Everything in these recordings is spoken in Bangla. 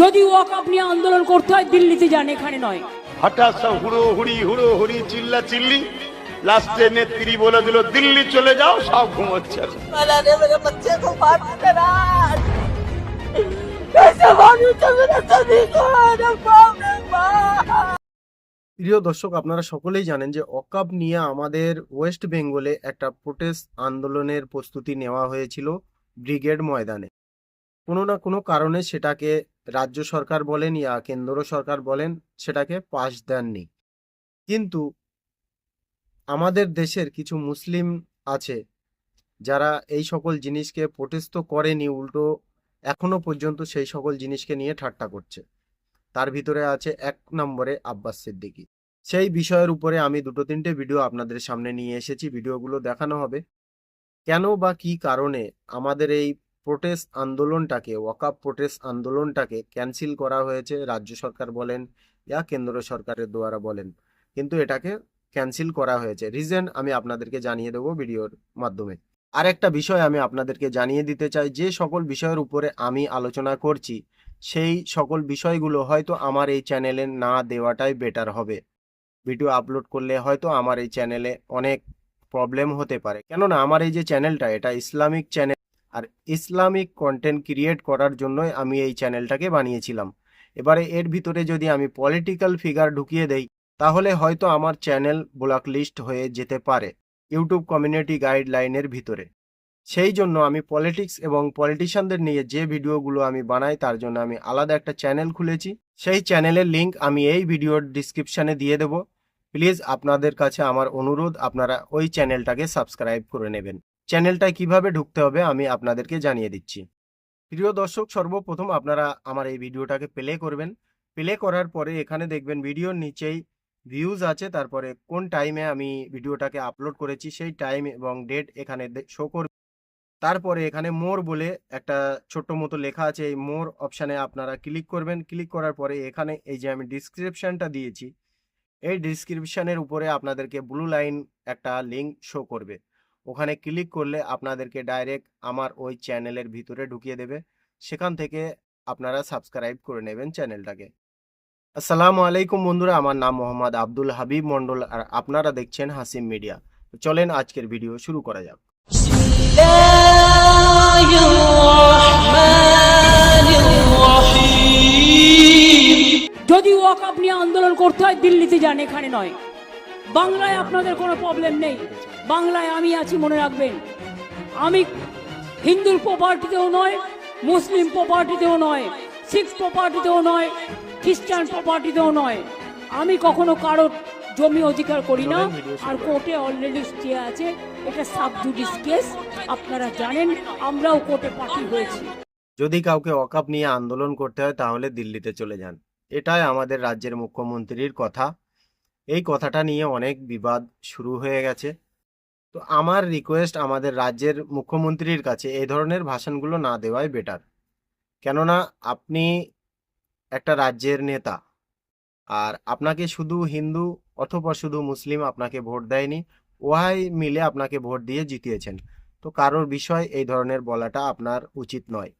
যদি ওয়াক নিয়ে আন্দোলন করতে হয় দিল্লিতে যান এখানে নয়। হঠাৎ সব হুড়ো হুড়ি হুড়ো হুড়ি চিল্লা চিল্লি। লাস্টে নেত্রী বলে দিল দিল্লি চলে যাও সব ঘুমোচ্ছে। প্রিয় দর্শক আপনারা সকলেই জানেন যে অকাপ নিয়ে আমাদের ওয়েস্ট বেঙ্গলে একটা প্রোটেস্ট আন্দোলনের প্রস্তুতি নেওয়া হয়েছিল ব্রিগেড ময়দানে। কোনো না কোনো কারণে সেটাকে রাজ্য সরকার বলেন ইয়া কেন্দ্র সরকার বলেন, সেটাকে পাশ দেননি। কিন্তু আমাদের দেশের কিছু মুসলিম আছে, যারা এই সকল জিনিসকে প্রোটেস্ট করেনি, উল্টো এখনও পর্যন্ত সেই সকল জিনিসকে নিয়ে ঠাট্টা করছে। তার ভিতরে আছে এক নম্বরে আব্বাস সিদ্দিকি। সেই বিষয়ের উপরে আমি দুটো তিনটে ভিডিও আপনাদের সামনে নিয়ে এসেছি, ভিডিওগুলো দেখানো হবে। কেন বা কি কারণে আমাদের এই প্রোটেস্ট আন্দোলনটাকে, ওয়াকাপ প্রোটেস্ট আন্দোলনটাকে ক্যান্সেল করা হয়েছে, রাজ্য সরকার বলেন ইয়া কেন্দ্র সরকারের দ্বারা বলেন। কিন্তু এটাকে ক্যান্সেল করা হয়েছে। রিজন আমি আপনাদেরকে জানিয়ে দেবো ভিডিওর মাধ্যমে। আর একটা বিষয় আমি আপনাদেরকে জানিয়ে দিতে চাই, যে সকল বিষয়ের উপরে আমি আলোচনা করছি, সেই সকল বিষয়গুলো হয়তো আমার এই চ্যানেলে না দেওয়াটাই বেটার হবে। ভিডিও আপলোড করলে হয়তো আমার এই চ্যানেলে অনেক প্রবলেম হতে পারে। কেননা আমার এই যে চ্যানেলটা এটা ইসলামিক চ্যানেল আর ইসলামিক কন্টেন্ট ক্রিয়েট করার জন্যই আমি এই চ্যানেলটাকে বানিয়েছিলাম। এবারে এর ভিতরে যদি আমি পলিটিক্যাল ফিগার ঢুকিয়ে দেই, তাহলে হয়তো আমার চ্যানেল ব্লক লিস্ট হয়ে যেতে পারে ইউটিউব কমিউনিটি গাইডলাইনের ভিতরে। সেই জন্য আমি পলিটিক্স এবং পলিটিশিয়ানদের নিয়ে যে ভিডিওগুলো আমি বানাই, তার জন্য আমি আলাদা একটা চ্যানেল খুলেছি। সেই চ্যানেলের লিংক আমি এই ভিডিওর ডিসক্রিপশানে দিয়ে দেবো। প্লিজ আপনাদের কাছে আমার অনুরোধ, আপনারা ওই চ্যানেলটাকে সাবস্ক্রাইব করে নেবেন। চ্যানেলটায় কীভাবে ঢুকতে হবে আমি আপনাদেরকে জানিয়ে দিচ্ছি। প্রিয় দর্শক, সর্বপ্রথম আপনারা আমার এই ভিডিওটাকে প্লে করবেন। প্লে করার পরে এখানে দেখবেন ভিডিওর নিচেই ভিউজ আছে, তারপরে কোন টাইমে আমি ভিডিওটাকে আপলোড করেছি সেই টাইম এবং ডেট এখানে শো করবে। তারপরে এখানে মোর বলে একটা ছোট্ট মতো লেখা আছে, এই মোর অপশানে আপনারা ক্লিক করবেন। ক্লিক করার পরে এখানে এই যে আমি ডিসক্রিপশনটা দিয়েছি, এই ডিসক্রিপশানের উপরে আপনাদেরকে ব্লু লাইন একটা লিঙ্ক শো করবে। ওখানে ক্লিক করলে আপনাদেরকে ডাইরেক্ট আমার ওই চ্যানেলের ভিতরে ঢুকিয়ে দেবে। সেখান থেকে আপনারা সাবস্ক্রাইব করে নেবেন চ্যানেলটাকে। আসসালামু আলাইকুম বন্ধুরা, আমার নাম মোহাম্মদ আব্দুল হাবিব মন্ডল আর আপনারা দেখছেন হাসিম মিডিয়া। চলেন আজকের ভিডিও শুরু করা যাক। যদি ওয়াক আপনি আন্দোলন করতে হয়, দিল্লিতে যান, এখানে নয়। বাংলায় আপনাদের কোনো প্রবলেম নেই। বাংলায় আমি আছি মনে রাখবেন। আমি হিন্দুর প্রপার্টিতেও নয় মুসলিম প্রপার্টিতেও নয় শিখ প্রপার্টিতেও নয় খ্রিস্টান প্রপার্টিতেও নয়। আমি কখনো কারোর জমি অধিকার করি না আর কোর্টে অলরেডি স্টে আছে। এটা সাবজুডিস কেস আপনারা জানেন আমরাও কোর্টে পার্টি হয়েছি। যদি কাউকে অকাপ নিয়ে আন্দোলন করতে হয় তাহলে দিল্লিতে চলে যান। এটাই আমাদের রাজ্যের মুখ্যমন্ত্রীর কথা। এই কথাটা নিয়ে অনেক বিবাদ শুরু হয়ে গেছে। তো আমার রিকোয়েস্ট আমাদের রাজ্যের মুখ্যমন্ত্রীর কাছে এই ধরনের ভাষণগুলো না দেওয়াই বেটার কেননা আপনি একটা রাজ্যের নেতা আর আপনাকে শুধু হিন্দু অথবা শুধু মুসলিম আপনাকে ভোট দেয়নি ওহাই মিলে আপনাকে ভোট দিয়ে জিতিয়েছেন। তো কারোর বিষয় এই ধরনের বলাটা আপনার উচিত নয়।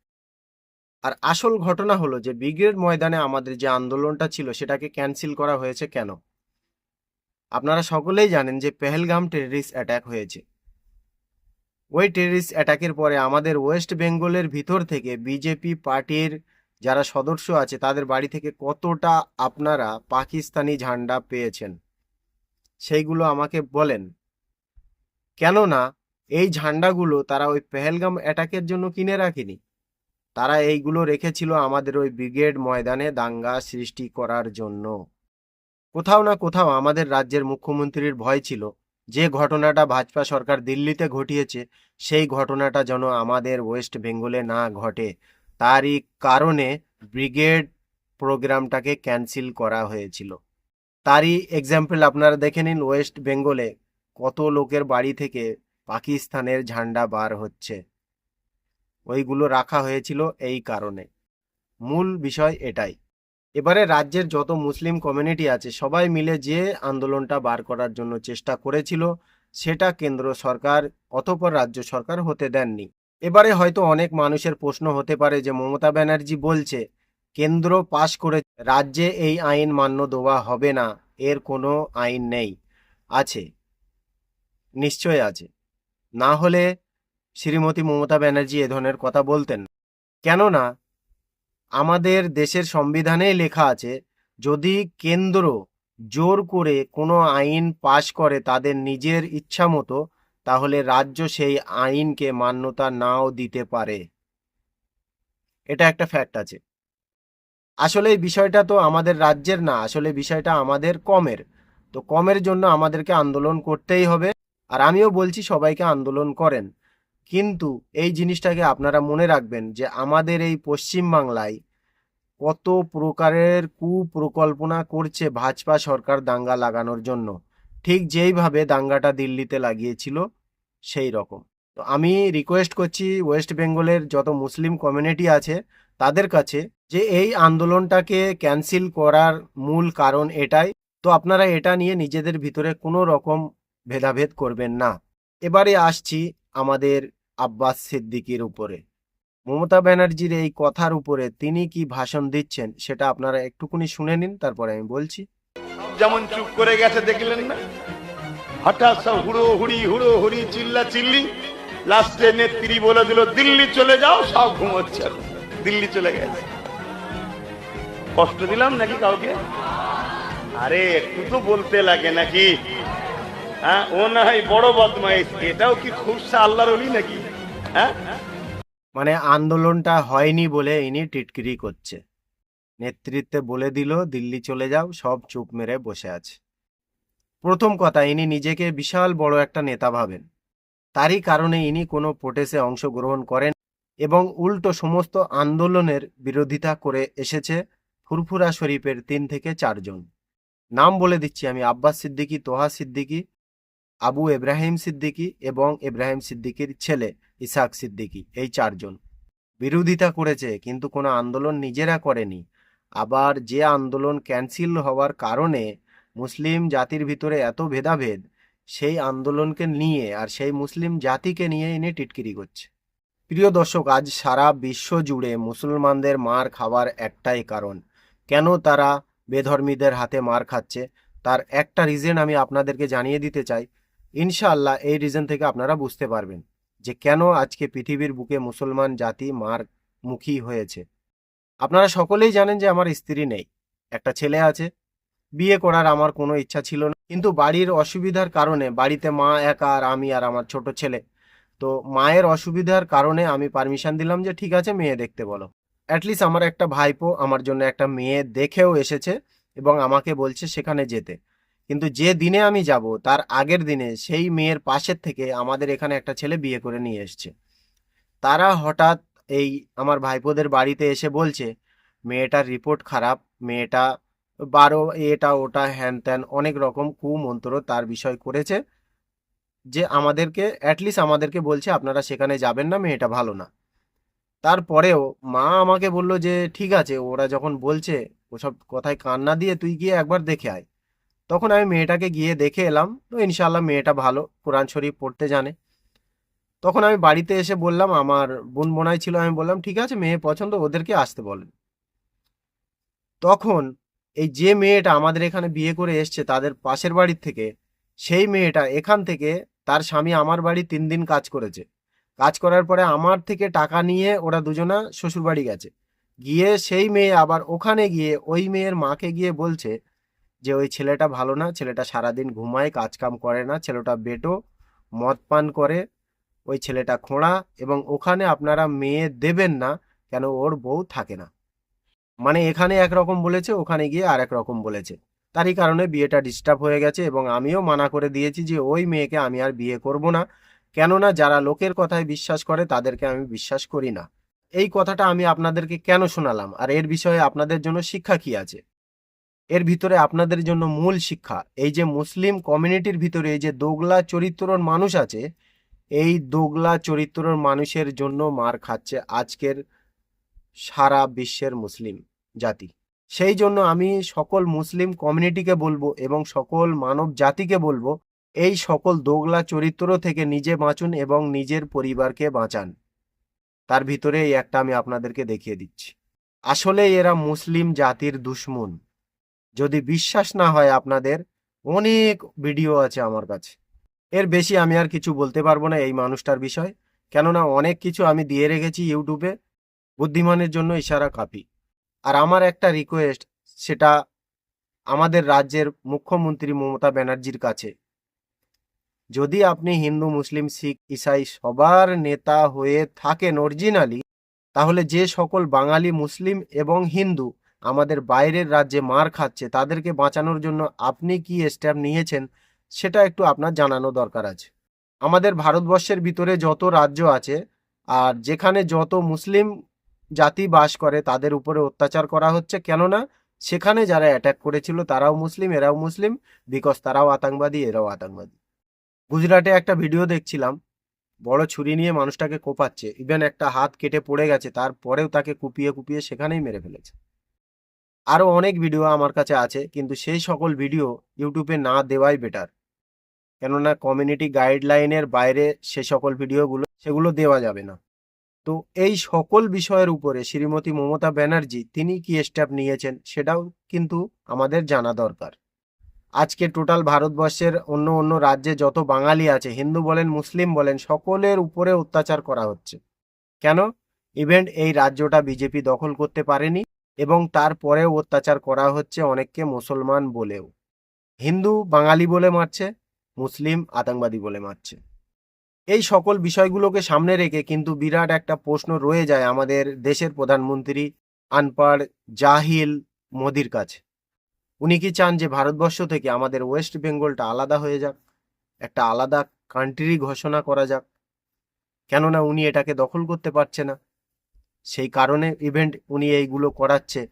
আর আসল ঘটনা হলো যে ব্রিগেড ময়দানে আমাদের যে আন্দোলনটা ছিল সেটাকে ক্যান্সেল করা হয়েছে কেন? আপনারা সকলেই জানেন যে পেহেলগাম টেররিস্ট অ্যাটাক হয়েছে। ওই টেররিস্ট অ্যাটাকের পরে আমাদের ওয়েস্ট বেঙ্গলের ভিতর থেকে বিজেপি পার্টির যারা সদস্য আছে, তাদের বাড়ি থেকে কতটা আপনারা পাকিস্তানি ঝান্ডা পেয়েছেন? সেইগুলো আমাকে বলেন। কেননা, এই ঝান্ডাগুলো তারা ওই পেহেলগাম অ্যাটাকের জন্য কিনে রাখেনি। তারা এইগুলো রেখেছিল আমাদের ওই ব্রিগেড ময়দানে দাঙ্গা সৃষ্টি করার জন্য। কোথাও না কোথাও আমাদের রাজ্যের মুখ্যমন্ত্রীর ভয় ছিল। যে ঘটনাটা ভাজপা সরকার দিল্লিতে ঘটিয়েছে, সেই ঘটনাটা যেন আমাদের ওয়েস্ট বেঙ্গলে না ঘটে। তারই কারণে ব্রিগেড প্রোগ্রামটাকে ক্যান্সেল করা হয়েছিল। তারই এক্সাম্পল আপনারা দেখে নিন ওয়েস্ট বেঙ্গলে কত লোকের বাড়ি থেকে পাকিস্তানের ঝান্ডা বার হচ্ছে। ওইগুলো রাখা হয়েছিল এই কারণে। মূল বিষয় এটাই। এবারে রাজ্যের যত মুসলিম কমিউনিটি আছে, সবাই মিলে যে আন্দোলনটা বার করার জন্য চেষ্টা করেছিল, সেটা কেন্দ্র সরকার অতপর রাজ্য সরকার হতে দেননি। এবারে হয়তো অনেক মানুষের প্রশ্ন হতে পারে যে, মমতা ব্যানার্জি বলছে, কেন্দ্র পাশ করে রাজ্যে এই আইন মান্য দেওয়া হবে না, এর কোনো আইন নেই। আছে। নিশ্চয় আছে। না হলে শ্রীমতী মমতা ব্যানার্জি এ ধরনের কথা বলতেন। কেননা আমাদের দেশের সংবিধানেই লেখা আছে, যদি কেন্দ্র জোর করে কোনো আইন পাশ করে তাদের নিজের ইচ্ছা মতো, তাহলে রাজ্য সেই আইনকে মান্যতা নাও দিতে পারে। এটা একটা ফ্যাক্ট আছে। আসলে এই বিষয়টা তো আমাদের রাজ্যের না, আসলে বিষয়টা আমাদের কমের। তো কমের জন্য আমাদেরকে আন্দোলন করতেই হবে। আর আমিও বলছি সবাইকে আন্দোলন করেন। কিন্তু এই জিনিসটাকে আপনারা মনে রাখবেন যে আমাদের এই পশ্চিম বাংলায় কত প্রকারের কুপ্রকল্পনা করছে ভাজপা সরকার দাঙ্গা লাগানোর জন্য। ঠিক যেইভাবে দাঙ্গাটা দিল্লিতে লাগিয়েছিল, সেই রকম। তো আমি রিকোয়েস্ট করছি ওয়েস্ট বেঙ্গলের যত মুসলিম কমিউনিটি আছে, তাদের কাছে যে এই আন্দোলনটাকে ক্যান্সেল করার মূল কারণ এটাই। তো আপনারা এটা নিয়ে নিজেদের ভিতরে কোনো রকম ভেদাভেদ করবেন না। এবারে আসছি আমাদের আব্বাস সিদ্দিকির উপরে। মমতা ব্যানার্জির এই কথার উপরে তিনি কি ভাষণ দিচ্ছেন সেটা আপনারা একটুকুনি শুনে নিন, তারপরে আমি বলছি। যেমন চুপ করে গেছে দেখলেন না? হঠাৎ সব হুড়ো হুড়ি হুড়ো হুড়ি চিল্লা চিল্লি লাস্টে নেত্রী বলে দিল, দিল্লি চলে যাও, সব ঘুমোচ্ছে দিল্লি চলে গেছে। কষ্ট দিলাম নাকি কাউকে? আরে, একটু তো বলতে লাগে নাকি। হ্যাঁ হ্যাঁ? মানে আন্দোলনটা হয়নি বলে ইনি টিটকিরি করছে। নেতৃত্বে বলে দিল, দিল্লি চলে যাও, সব চুপ মেরে বসে আছে। প্রথম কথা, ইনি নিজেকে বিশাল বড় একটা নেতা ভাবেন। তারই কারণে ইনি কোনো প্রোটেসে অংশগ্রহণ করেন এবং উল্টো সমস্ত আন্দোলনের বিরোধিতা করে এসেছে ফুরফুরা শরীফের তিন থেকে চারজন। নাম বলে দিচ্ছি আমি, আব্বাস সিদ্দিকী, তোহা সিদ্দিকী আবু এব্রাহিম সিদ্দিকী এবং এব্রাহিম সিদ্দিকীর ছেলে ইসাক সিদ্দিকী, এই চারজন। বিরোধিতা করেছে, কিন্তু কোনো আন্দোলন নিজেরা করেনি। আবার যে আন্দোলন ক্যান্সেল হওয়ার কারণে মুসলিম জাতির ভিতরে এত ভেদাভেদ, সেই আন্দোলনকে নিয়ে আর সেই মুসলিম জাতিকে নিয়ে এনে টিটকিরি করছে। প্রিয় দর্শক, আজ সারা বিশ্ব জুড়ে মুসলমানদের মার খাওয়ার একটাই কারণ। কেন তারা বেধর্মীদের হাতে মার খাচ্ছে? তার একটা রিজন আমি আপনাদেরকে জানিয়ে দিতে চাই। ইনশাআল্লাহ এই রিজন থেকে আপনারা বুঝতে পারবেন যে কেন আজকে পৃথিবীর বুকে মুসলমান জাতি মার মুখী হয়েছে। আপনারা সকলেই জানেন যে আমার স্ত্রী নেই, একটা ছেলে আছে, বিয়ে করার আমার কোনো ইচ্ছা ছিল না। কিন্তু বাড়ির অসুবিধার কারণে বাড়িতে মা একা আর আমি আর আমার ছোট ছেলে। তো মায়ের অসুবিধার কারণে আমি পারমিশন দিলাম যে ঠিক আছে মেয়ে দেখতে বলো। অ্যাটলিস্ট আমার একটা ভাইপো আমার জন্য একটা মেয়ে দেখেও এসেছে এবং আমাকে বলছে সেখানে যেতে। কিন্তু যে দিনে আমি যাব, তার আগের দিনে সেই মেয়ের পাশের থেকে আমাদের এখানে একটা ছেলে বিয়ে করে নিয়ে এসছে। তারা হঠাৎ এই আমার ভাইপোদের বাড়িতে এসে বলছে, মেয়েটার রিপোর্ট খারাপ, মেয়েটা বারো এটা ওটা হ্যান ত্যান অনেক রকম কুমন্ত্র তার বিষয় করেছে, যে আমাদেরকে অ্যাটলিস্ট আমাদেরকে বলছে আপনারা সেখানে যাবেন না, মেয়েটা ভালো না। তারপরেও মা আমাকে বলল যে, ঠিক আছে। ওরা যখন বলছে, ওসব কথায় কান্না দিয়ে তুই গিয়ে একবার দেখে আয়। তখন আমি মেয়েটাকে গিয়ে দেখে এলাম তো ইনশাল্লাহ মেয়েটা ভালো, কোরআন শরীফ পড়তে জানে। তখন আমি বাড়িতে এসে বললাম, আমার বোন বোনাই ছিল, আমি বললাম, ঠিক আছে, মেয়ে পছন্দ, ওদেরকে আসতে বলেন। তখন এই যে মেয়েটা আমাদের এখানে বিয়ে করে এসছে, তাদের পাশের বাড়ির থেকে, সেই মেয়েটা এখান থেকে তার স্বামী আমার বাড়ি তিন দিন কাজ করেছে। কাজ করার পরে আমার থেকে টাকা নিয়ে ওরা দুজনা শ্বশুর বাড়ি গেছে। গিয়ে সেই মেয়ে আবার ওখানে গিয়ে ওই মেয়ের মাকে গিয়ে বলছে যে ওই ছেলেটা ভালো না, ছেলেটা সারাদিন ঘুমায়, কাজকাম করে না, ছেলেটা বেটো মদ পান করে, ওই ছেলেটা খোঁড়া এবং ওখানে আপনারা মেয়ে দেবেন না কেন ওর বউ থাকে না। মানে এখানে একরকম বলেছে, ওখানে গিয়ে আর রকম বলেছে। তারই কারণে বিয়েটা ডিস্টার্ব হয়ে গেছে এবং আমিও মানা করে দিয়েছি যে ওই মেয়েকে আমি আর বিয়ে করব না। কেননা যারা লোকের কথায় বিশ্বাস করে তাদেরকে আমি বিশ্বাস করি না। এই কথাটা আমি আপনাদেরকে কেন শোনালাম? আর এর বিষয়ে আপনাদের জন্য শিক্ষা কি আছে? এর ভিতরে আপনাদের জন্য মূল শিক্ষা। এই যে মুসলিম কমিউনিটির ভিতরে এই যে দোগলা চরিত্রর মানুষ আছে, এই দোগলা চরিত্রর মানুষের জন্য মার খাচ্ছে আজকের সারা বিশ্বের মুসলিম জাতি। সেই জন্য আমি সকল মুসলিম কমিউনিটিকে বলব এবং সকল মানব জাতিকে বলব, এই সকল দোগলা চরিত্র থেকে নিজে বাঁচুন এবং নিজের পরিবারকে বাঁচান। তার ভিতরে এই একটা আমি আপনাদেরকে দেখিয়ে দিচ্ছি। আসলে এরা মুসলিম জাতির দুশ্মন। যদি বিশ্বাস না হয় আপনাদের, অনেক ভিডিও আছে আমার কাছে। এর বেশি আমি আর কিছু বলতে পারব না এই মানুষটার বিষয়। কেননা অনেক কিছু আমি দিয়ে রেখেছি ইউটিউবে, বুদ্ধিমানের জন্য ইশারা কাপি। আর আমার একটা রিকোয়েস্ট সেটা আমাদের রাজ্যের মুখ্যমন্ত্রী মমতা ব্যানার্জির কাছে। যদি আপনি হিন্দু, মুসলিম, শিখ, ইসাই সবার নেতা হয়ে থাকেন অরিজিনালি তাহলে যে সকল বাঙালি, মুসলিম এবং হিন্দু আমাদের বাইরের রাজ্যে মার খাচ্ছে, তাদেরকে বাঁচানোর জন্য আপনি কি স্টেপ নিয়েছেন সেটা একটু আপনার জানানো দরকার আছে। আমাদের ভারতবর্ষের ভিতরে যত রাজ্য আছে আর যেখানে যত মুসলিম জাতি বাস করে তাদের উপরে অত্যাচার করা হচ্ছে, কেননা সেখানে যারা অ্যাটাক করেছিল তারাও মুসলিম, এরাও মুসলিম বিকজ তারাও আতঙ্কবাদী, এরাও আতঙ্কবাদী। গুজরাটে একটা ভিডিও দেখছিলাম, বড় ছুরি নিয়ে মানুষটাকে কোপাচ্ছে ইভেন একটা হাত কেটে পড়ে গেছে, তারপরেও তাকে কুপিয়ে কুপিয়ে সেখানেই মেরে ফেলেছে। আরও অনেক ভিডিও আমার কাছে আছে, কিন্তু সেই সকল ভিডিও ইউটিউবে না দেওয়াই বেটার কেননা কমিউনিটি গাইডলাইনের বাইরে সে সকল ভিডিওগুলো সেগুলো দেওয়া যাবে না। তো এই সকল বিষয়ের উপরে শ্রীমতী মমতা ব্যানার্জি তিনি কি স্টেপ নিয়েছেন সেটাও কিন্তু আমাদের জানা দরকার। আজকে টোটাল ভারতবর্ষের অন্য অন্য রাজ্যে যত বাঙালি আছে, হিন্দু বলেন, মুসলিম বলেন, সকলের উপরে অত্যাচার করা হচ্ছে। কেন? ইভেন্ট এই রাজ্যটা বিজেপি দখল করতে পারেনি। এবং তারপরেও অত্যাচার করা হচ্ছে অনেককে মুসলমান বলেও। হিন্দু, বাঙালি বলে মারছে, মুসলিম, আতঙ্কবাদী বলে মারছে। এই সকল বিষয়গুলোকে সামনে রেখে কিন্তু বিরাট একটা প্রশ্ন রয়ে যায় আমাদের দেশের প্রধানমন্ত্রী আনপাড় জাহিল মোদির কাছে। উনি কি চান যে ভারতবর্ষ থেকে আমাদের ওয়েস্ট বেঙ্গলটা আলাদা হয়ে যাক, একটা আলাদা কান্ট্রি ঘোষণা করা যাক? কেননা উনি এটাকে দখল করতে পারছে না। সেই কারণে ইভেন্ট উনি এইগুলো করাচ্ছে।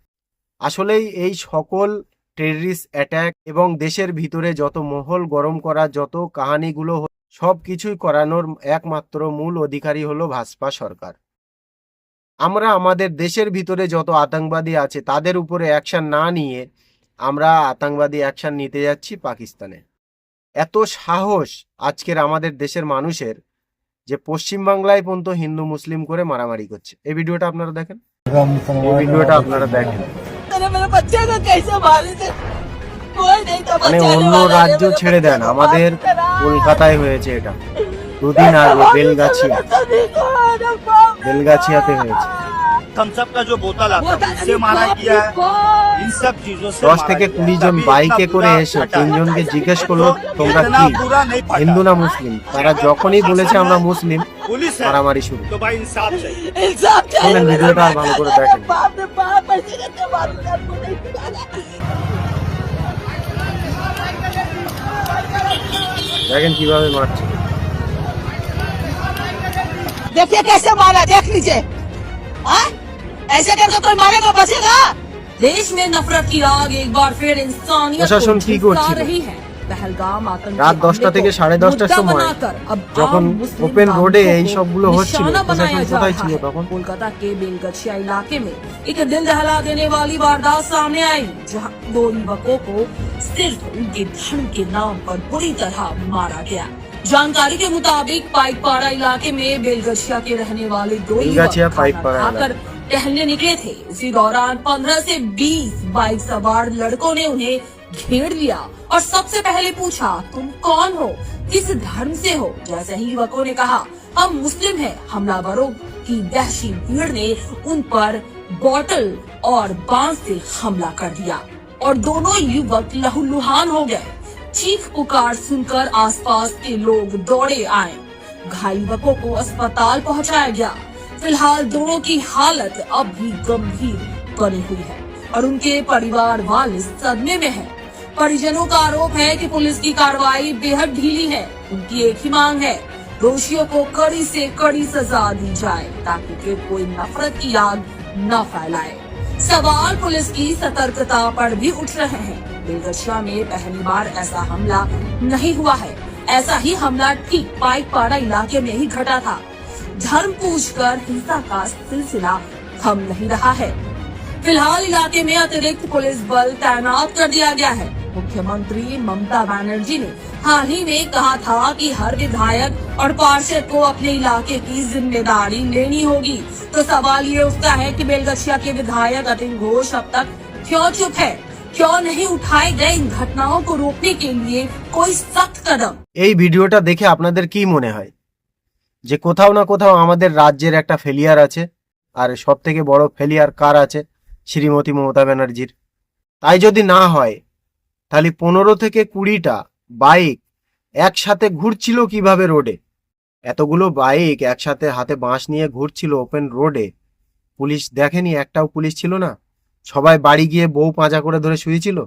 আসলেই এই সকল টেররিস্ট অ্যাট্যাক এবং দেশের ভিতরে যত মহল গরম করা, যত কাহানিগুলো সব কিছুই করানোর একমাত্র মূল অধিকারী হলো ভাজপা সরকার। আমরা আমাদের দেশের ভিতরে যত আতঙ্কবাদী আছে, তাদের উপরে অ্যাকশন না নিয়ে আমরা আতঙ্কবাদী অ্যাকশন নিতে যাচ্ছি পাকিস্তানে। এত সাহস আজকের আমাদের দেশের মানুষের যে পশ্চিমবাংলায় পর্যন্ত হিন্দু, মুসলিম করে মারামারি করছে। এই ভিডিওটা আপনারা দেখেন? এই ভিডিওটা আপনারা দেখেন। মানে অন্য রাজ্য ছেড়ে দেন, আমাদের কলকাতায় হয়েছে এটা। দুদিন আগে বেলগাছিয়া। বেলগাছিয়াতে হয়েছে। थम्सअप का जो बोतल आता बोतल है उससे मारा गया है इन सब चीजों से দশ मारा থেকে गया है। কুড়ি জন तभी বাইকে इतना করে बुरा এসে फटा। তিনজনকে জিজ্ঞেস করলো তোমরা इतना কি बुरा नहीं फटा। হিন্দু না মুসলিম তারা যখনই বলেছে আমরা মুসলিম पुलिस है মারামারি শুরু तो भाई इंसाफ चाहिए इंसाफ चाहिए শোনেন मेरे ভিডিওটা আর ভালো করে बच्चे দেখেন को। बाप रे बाप ऐसे कैसे मारूंगा आपको नहीं मारा। দেখেন কিভাবে মারছে देखिए कैसे मारा देख लीजिए हाँ? ऐसे करके कोई मारेगा बचेगा देश में नफरत की आग एक बार फिर इंसानियत প্রশাসন को কি झुलसा করছিল? रही है पहलगाम आतंकी রাত দশটা हमले থেকে को সাড়ে দশটার मुद्दा সময় बनाकर अब যখন आम मुस्लिम ওপেন রোডে नागरिकों এই को সবগুলো হচ্ছিল निशाना প্রশাসন बनाया जा কোথায় रहा ছিল है তখন कोलकाता के बेलगछिया इलाके में एक दिल दहला देने वाली वारदात सामने आई जहां दो युवकों को सिर्फ उनके धर्म के नाम पर बुरी तरह मारा गया जानकारी के मुताबिक पाइकपाड़ा इलाके में बेलगछिया के रहने वाले दो खाकर टहलने निकले थे। उसी दौरान 15 से 20 बाइक सवार लड़कों ने उन्हें घेर लिया और सबसे पहले पूछा तुम कौन हो? किस धर्म से हो? जैसे ही युवकों ने कहा हम मुस्लिम हैं। हमलावरों की दहशी भीड़ ने उन पर बॉटल और बाँस से हमला कर दिया और दोनों युवक लहूलुहान हो गए। चीख पुकार सुनकर आसपास के लोग दौड़े आए। घायल को अस्पताल पहुँचाया गया। फ़िलहाल दोनों की हालत अब भी गंभीर बनी हुई है और उनके परिवार वाले सदमे में है। परिजनों का आरोप है कि पुलिस की कार्रवाई बेहद ढीली है। उनकी एक ही मांग है, दोषियों को कड़ी से कड़ी सजा दी जाए ताकि फिर कोई नफरत की आग न फैलाए। सवाल पुलिस की सतर्कता पर भी उठ रहे हैं। बेलगछिया में पहली बार ऐसा हमला नहीं हुआ है। ऐसा ही हमला ठीक पाइकपाड़ा इलाके में ही घटा था। धर्म पूछ कर हिंसा का सिलसिला थम नहीं रहा है। फ़िलहाल इलाके में अतिरिक्त पुलिस बल तैनात कर दिया गया है। मुख्यमंत्री ममता बनर्जी ने हाल ही में कहा था कि हर विधायक और पार्षद को अपने इलाके की ज़िम्मेदारी लेनी होगी। तो सवाल ये उठता है कि बेलगछिया के विधायक अतिन घोष अब तक क्यों चुप है? क्यों नहीं उठाए गए इन घटनाओं को रोकने के लिए कोई सख्त कदम এই ভিডিওটা দেখে আপনাদের কি মনে হয় যে কোথাও না কোথাও আমাদের রাজ্যের একটা ফেলিয়ার আছে আর সব থেকে বড় ফেলিয়ার কার আছে শ্রীমতী মমতা ব্যানার্জির তাই যদি না হয় তাহলে পনেরো থেকে কুড়িটা বাইক একসাথে ঘুরছিল কিভাবে রোডে এতগুলো বাইক একসাথে হাতে বাঁশ নিয়ে ঘুরছিল ওপেন রোডে পুলিশ দেখেনি একটাও পুলিশ ছিল না সবাই বাড়ি গিয়ে বউ পাঁজা করে ধরে শুয়েছিল?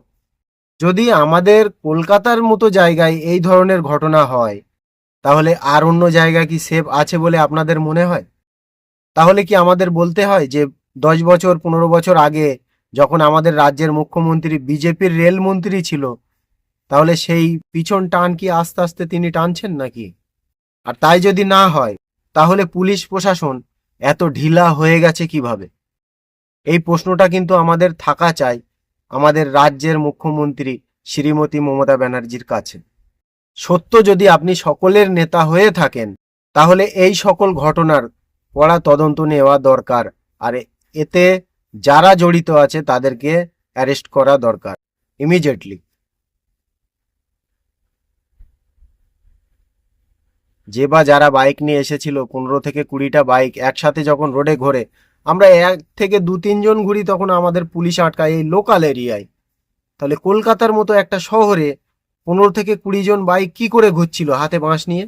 যদি আমাদের কলকাতার মতো জায়গায় এই ধরনের ঘটনা হয়, তাহলে আর অন্য জায়গা কি সেফ আছে বলে আপনাদের মনে হয়? তাহলে কি আমাদের বলতে হয় যে, দশ বছর, পনেরো বছর আগে যখন আমাদের রাজ্যের মুখ্যমন্ত্রী, বিজেপির রেলমন্ত্রী ছিল, তাহলে সেই পিছন টান কি আস্তে আস্তে তিনি টানছেন নাকি? আর তাই যদি না হয়, তাহলে পুলিশ প্রশাসন এত ঢিলা হয়ে গেছে কীভাবে? এই প্রশ্নটা কিন্তু আমাদের থাকা চাই আমাদের রাজ্যের মুখ্যমন্ত্রী শ্রীমতী মমতা ব্যানার্জির কাছে। সত্য যদি আপনি সকলের নেতা হয়ে থাকেন, তাহলে এই সকল ঘটনার কড়া তদন্ত নেওয়া দরকার, আর এতে যারা জড়িত আছে তাদেরকে অ্যারেস্ট করা দরকার, ইমিডিয়েটলি। যে বা যারা বাইক নিয়ে এসেছিল, পনেরো থেকে কুড়িটা বাইক একসাথে যখন রোডে ঘোরে আমরা এক থেকে দু, তিনজন ঘুরি তখন আমাদের পুলিশ আটকায় এই লোকাল এরিয়ায় তাহলে কলকাতার মতো একটা শহরে পনেরো থেকে কুড়ি জন বাইক কি করে ঘুরছিল হাতে বাঁশ নিয়ে?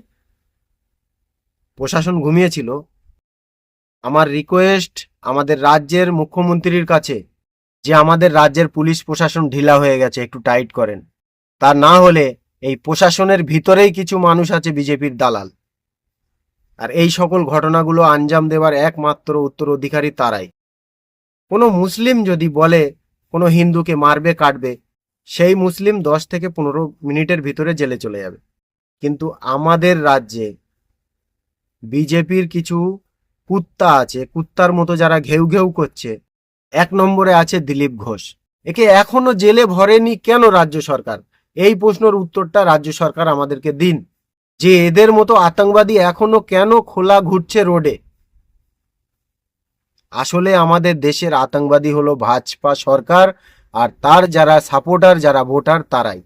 প্রশাসন ঘুমিয়েছিল। আমার রিকোয়েস্ট আমাদের রাজ্যের মুখ্যমন্ত্রীর কাছে যে আমাদের রাজ্যের পুলিশ প্রশাসন ঢিলা হয়ে গেছে, একটু টাইট করেন। তা না হলে এই প্রশাসনের ভিতরেই কিছু মানুষ আছে বিজেপির দালাল। আর এই সকল ঘটনাগুলো আঞ্জাম দেওয়ার একমাত্র উত্তরাধিকারী তারাই। কোনো মুসলিম যদি বলে, কোনো হিন্দুকে মারবে, কাটবে, সেই মুসলিম দশ থেকে পনেরো মিনিটের ভিতরে জেলে চলে যাবে। কিন্তু আমাদের রাজ্যে বিজেপির কিছু কুত্তা আছে, কুত্তার মতো যারা ঘেউ ঘেউ করছে। এক নম্বরে আছে দিলীপ ঘোষ। একে এখনও জেলে ভরেনি কেন রাজ্য সরকার? এই প্রশ্নের উত্তরটা রাজ্য সরকার আমাদেরকে দিন। যে এদের মতো আতঙ্কবাদী এখনও কেন খোলা ঘুরছে রোডে? আসলে আমাদের দেশের আতঙ্কবাদী হলো ভাজপা সরকার আর তার যারা সাপোর্টার, যারা ভোটার, তারাই।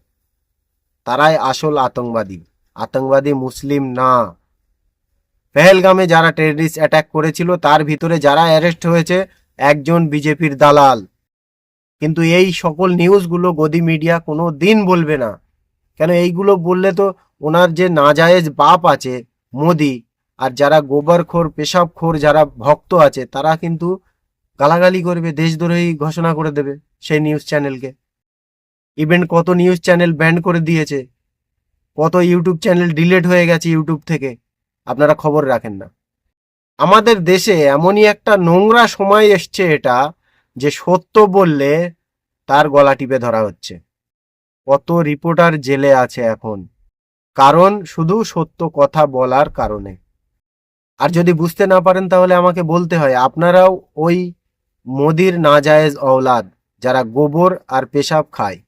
তারাই আসল আতঙ্কবাদী। আতঙ্কবাদী মুসলিম না। পেহেলগামে যারা টেররিস্ট অ্যাটাক করেছিল, তার ভিতরে যারা অ্যারেস্ট হয়েছে, একজন বিজেপির দালাল। কিন্তু এই সকল নিউজগুলো গদি মিডিয়া কোনো দিন বলবে না। কেন এইগুলো বললে তো ওনার যে নাজায়েজ বাপ আছে মোদি আর যারা গোবরখোর, পেশাবখোর, যারা ভক্ত আছে, তারা কিন্তু গালাগালি করবে দেশদ্রোহী ঘোষণা করে দেবে সেই নিউজ চ্যানেলকে ইভেন কত নিউজ চ্যানেল ব্যান্ড করে দিয়েছে, কত ইউটিউব চ্যানেল ডিলেট হয়ে গেছে ইউটিউব থেকে, আপনারা খবর রাখেন না। আমাদের দেশে এমনই একটা নোংরা সময় এসছে এটা যে সত্য বললে তার গলা টিপে ধরা হচ্ছে। কত রিপোর্টার জেলে আছে এখন? কারণ শুধু সত্য কথা বলার কারণে। আর যদি বুঝতে না পারেন তাহলে আমাকে বলতে হয়, আপনারাও ওই মোদির নাজায়েজ অওলাদ যারা গোবর আর পেশাব খায়।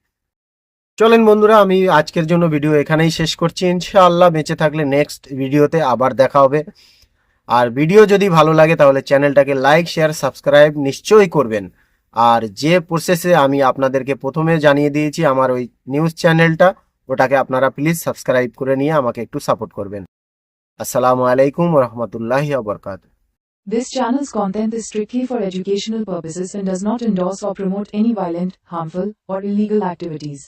চলেন বন্ধুরা, আমি আজকের জন্য ভিডিও এখানেই শেষ করছি। ইনশাআল্লাহ বেঁচে থাকলে নেক্সট ভিডিওতে আবার দেখা হবে। আর ভিডিও যদি ভালো লাগে তাহলে চ্যানেলটাকে লাইক, শেয়ার, সাবস্ক্রাইব নিশ্চয়ই করবেন। আর যে প্রসেসে আমি আপনাদেরকে প্রথমে জানিয়ে দিয়েছি আমার ওই নিউজ চ্যানেলটা ওটাকে আপনারা প্লিজ সাবস্ক্রাইব করে নিয়ে আমাকে একটু সাপোর্ট করবেন আসসালামু আলাইকুম রহমতুল্লাহ বরকাত This channel's content is strictly for educational purposes and does not endorse or promote any violent, harmful, or illegal activities.